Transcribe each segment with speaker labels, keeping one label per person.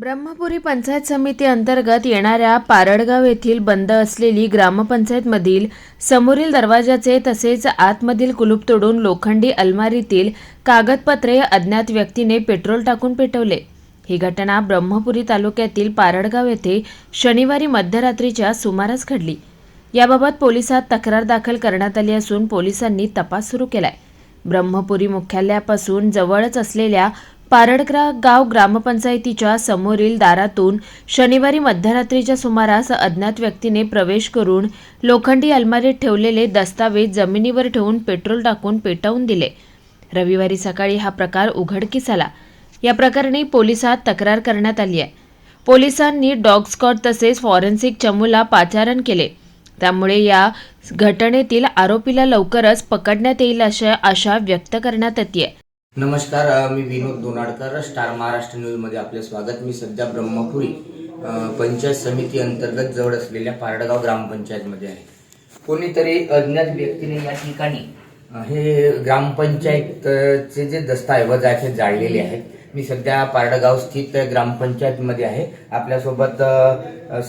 Speaker 1: ब्रह्मपुरी पंचायत समिती अंतर्गत येणाऱ्या पारडगाव येथील बंद असलेली ग्रामपंचायतमधील समोरील दरवाजाचे तसेच आतमधील कुलूप तोडून लोखंडी अलमारीतील कागदपत्रे अज्ञात व्यक्तीने पेट्रोल टाकून पेटवले. ही घटना ब्रह्मपुरी तालुक्यातील पारडगाव येथे शनिवारी मध्यरात्रीच्या सुमारास घडली. याबाबत पोलिसात तक्रार दाखल करण्यात आली असून पोलिसांनी तपास सुरू केलाय. ब्रह्मपुरी मुख्यालयापासून जवळच असलेल्या पारडग्रा गाव ग्रामपंचायतीच्या समोरील दारातून शनिवारी मध्यरात्रीच्या सुमारास अज्ञात व्यक्तीने प्रवेश करून लोखंडी अलमारीत ठेवलेले दस्तावेज जमिनीवर ठेवून पेट्रोल टाकून पेटवून दिले. रविवारी सकाळी हा प्रकार उघडकीस आला. या प्रकरणी पोलिसात तक्रार करण्यात आली आहे. पोलिसांनी डॉग स्कॉट तसेच फॉरेन्सिक चमूला पाचारण केले. त्यामुळे या घटनेतील आरोपीला लवकरच पकडण्यात येईल अशा आशा व्यक्त करण्यात येते.
Speaker 2: नमस्कार मी विनोद दोनाडकर स्टार महाराष्ट्र न्यूजमध्ये आपले स्वागत. मी सध्या ब्रह्मपुरी पंचायत समिती अंतर्गत जवळ असलेल्या पारडगाव ग्रामपंचायतमध्ये आहे. कोणीतरी अज्ञात व्यक्तीने या ठिकाणी हे ग्रामपंचायतचे जे दस्तऐवज आहेत हे जाळलेले आहेत. मी सध्या पारडगाव स्थित ग्रामपंचायतमध्ये आहे. आपल्यासोबत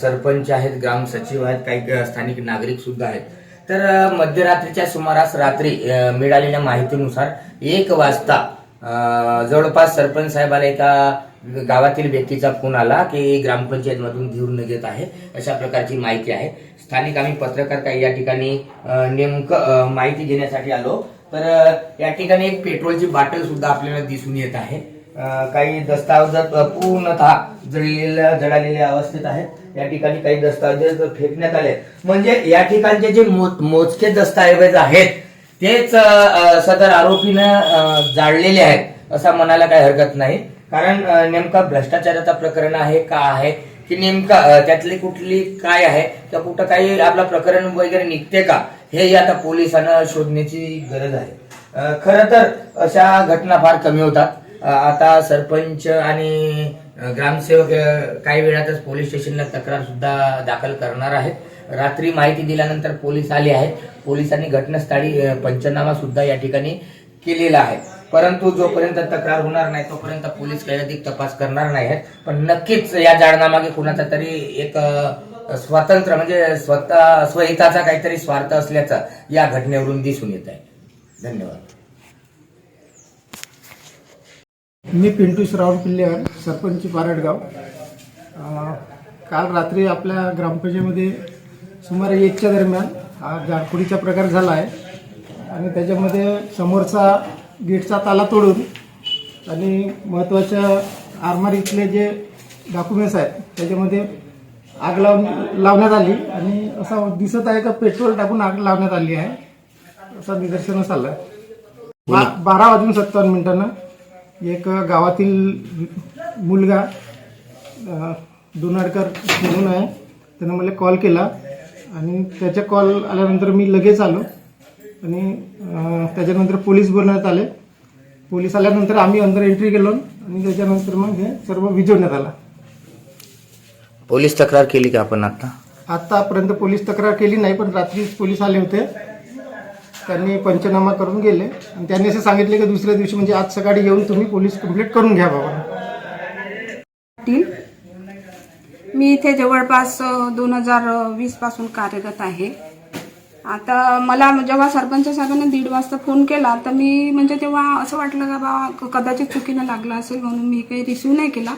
Speaker 2: सरपंच आहेत ग्राम सचिव आहेत काही स्थानिक नागरिक सुद्धा आहेत. तर मध्यरात्रीच्या सुमारास रात्री मिळालेल्या माहितीनुसार एक वाजता जवळपास सरपंच साहेबाला एका गावातील व्यक्तीचा फोन आला की ग्रामपंचायतमधून घेऊन धीर आहे अशा प्रकारची माहिती आहे. स्थानिक आम्ही पत्रकार काही या ठिकाणी नेमकं माहिती घेण्यासाठी आलो. तर या ठिकाणी एक पेट्रोलची बाटल सुद्धा आपल्याला दिसून येत आहे. काही दस्तावेज पूर्णतः जळलेल्या जळालेल्या अवस्थेत आहेत. या ठिकाणी काही दस्तावेज फेकण्यात आले म्हणजे या ठिकाणचे जे मोजके दस्तऐवज आहेत तेच सदर आरोपीनं जाळलेले आहेत असं म्हणायला काही हरकत नाही. कारण नेमका भ्रष्टाचाराचा प्रकरण आहे का आहे? की नेमका त्यातली कुठली काय आहे? तर कुठं काही आपलं प्रकरण वगैरे निघते का? हे आता पोलिसांना शोधण्याची गरज आहे. खरं तर अशा घटना फार कमी होतात. आता सरपंच आणि ग्रामसेवक काही वेळातच पोलीस स्टेशनला तक्रार सुद्धा दाखल करणार आहेत. रात्री माहिती दिल्यानंतर पोलीस आले आहेत. पोलिसांनी घटनास्थळी पंचनामा सुद्धा या ठिकाणी केलेला आहे. परंतु जोपर्यंत तक्रार होणार नाही तोपर्यंत पोलीस काही अधिक तपास करणार नाही आहेत. पण नक्कीच या जाळण्यामागे कुणाचा तरी एक स्वतंत्र म्हणजे स्वतः स्वहिताचा काहीतरी स्वार्थ असल्याचा या घटनेवरून दिसून येत आहे. धन्यवाद.
Speaker 3: मी पिंटू श्रावण पिल्लेकर सरपंच पारडगाव. काल रात्री आपल्या ग्रामपंचायतीमध्ये सुमारे एकच्या दरम्यान हा जाळखोडीचा प्रकार झाला आहे. आणि त्याच्यामध्ये समोरचा गेटचा ताला तोडून आणि महत्त्वाच्या आरमारीतले जे डॉक्युमेंट्स आहेत त्याच्यामध्ये आग लावून लावण्यात आली. आणि असं दिसत आहे का पेट्रोल टाकून आग लावण्यात आली आहे असं निदर्शनास आलं बा- बारा वाजून सत्तावन्न मिनिटानं एक गावातील मुलगा दोनाडकर म्हणून आहे. त्यानं मला कॉल केला आणि त्याच्या कॉल आल्यानंतर मी लगेच आलो आणि त्याच्यानंतर पोलीस बोलण्यात आले. पोलीस आल्यानंतर आम्ही अंदर एंट्री केलो आणि त्याच्यानंतर मग हे सर्व विजवण्यात आला.
Speaker 2: पोलीस तक्रार केली का आपण आता?
Speaker 3: आतापर्यंत पोलीस तक्रार केली नाही पण रात्री पोलीस आले होते. त्यांनी पंचनामा करून गेले. आणि त्यांनी असं सांगितले की दुसऱ्या दिवशी म्हणजे आज सकाळी येऊन तुम्ही पोलीस कंप्लीट करून घ्या बाबा.
Speaker 4: पाटील मी इथे जवळपास दोन हजार वीसपासून कार्यरत आहे. आता मला जेव्हा सरपंच साहेबांनी दीड वाजता फोन केला तर मी म्हणजे तेव्हा असं वाटलं का बा कदाचित चुकीनं लागला असेल म्हणून मी काही रिसिव्ह नाही केला.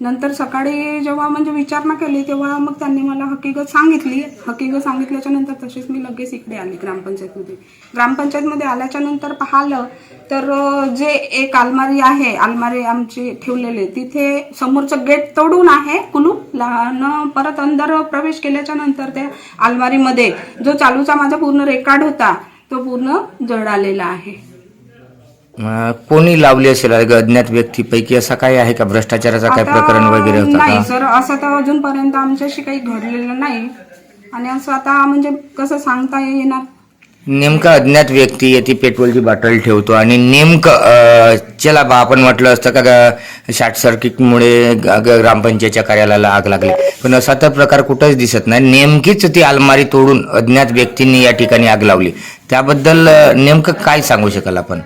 Speaker 4: नंतर सकाळी जेव्हा म्हणजे विचारणा केली तेव्हा मग त्यांनी मला हकीकत सांगितली. हकीकत सांगितल्याच्या नंतर तशीच मी लगेच इकडे आली ग्रामपंचायतमध्ये. ग्रामपंचायतमध्ये आल्याच्यानंतर पाहिलं तर जे एक अलमारी आहे अलमारी आमची ठेवलेली तिथे समोरचं गेट तोडून आहे कुलूप लहान परत अंदर प्रवेश केल्याच्यानंतर त्या अलमारीमध्ये जो चालूचा माझा पूर्ण रेकॉर्ड होता तो पूर्ण जळालेला आहे.
Speaker 2: अं, कोणी लावली असेल अग- अज्ञात व्यक्तीपैकी? असा काय आहे का? भ्रष्टाचाराचा काय प्रकरण वगैरे होता
Speaker 4: नाही
Speaker 2: का
Speaker 4: सर. असं तर अजूनपर्यंत आमच्याशी काही घडलेलं नाही. आणि असं आता म्हणजे कसं सांगता येणार?
Speaker 2: नेमका अज्ञात व्यक्ती येते पेट्रोलची बॉटल ठेवतो आणि नेमकं अं, चला बा आपण म्हटलं असतं का ग- शॉर्ट सर्किटमुळे ग- ग- ग्रामपंचायतच्या कार्यालयाला आग लागली. पण असा तर प्रकार कुठंच दिसत नाही. नेमकीच ती अलमारी तोडून अज्ञात व्यक्तींनी या ठिकाणी आग लावली. त्याबद्दल अं, नेमकं काय सांगू शकाल आपण?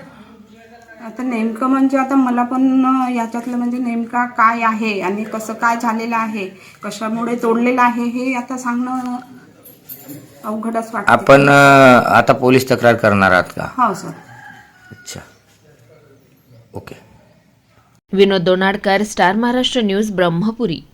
Speaker 4: आता आता नेमकं म्हणजे आता मला पण याच्यातलं म्हणजे नेमका काय आहे आणि कसं काय झालेलं आहे कशामुळे तोडलेलं आहे हे आता सांगणं अवघडच वाटतं.
Speaker 2: आपण आता पोलीस तक्रार करणार आहात का?
Speaker 4: हो सर.
Speaker 2: अच्छा. Okay.
Speaker 1: Vinod Donadkar Star Maharashtra News Brahmapuri.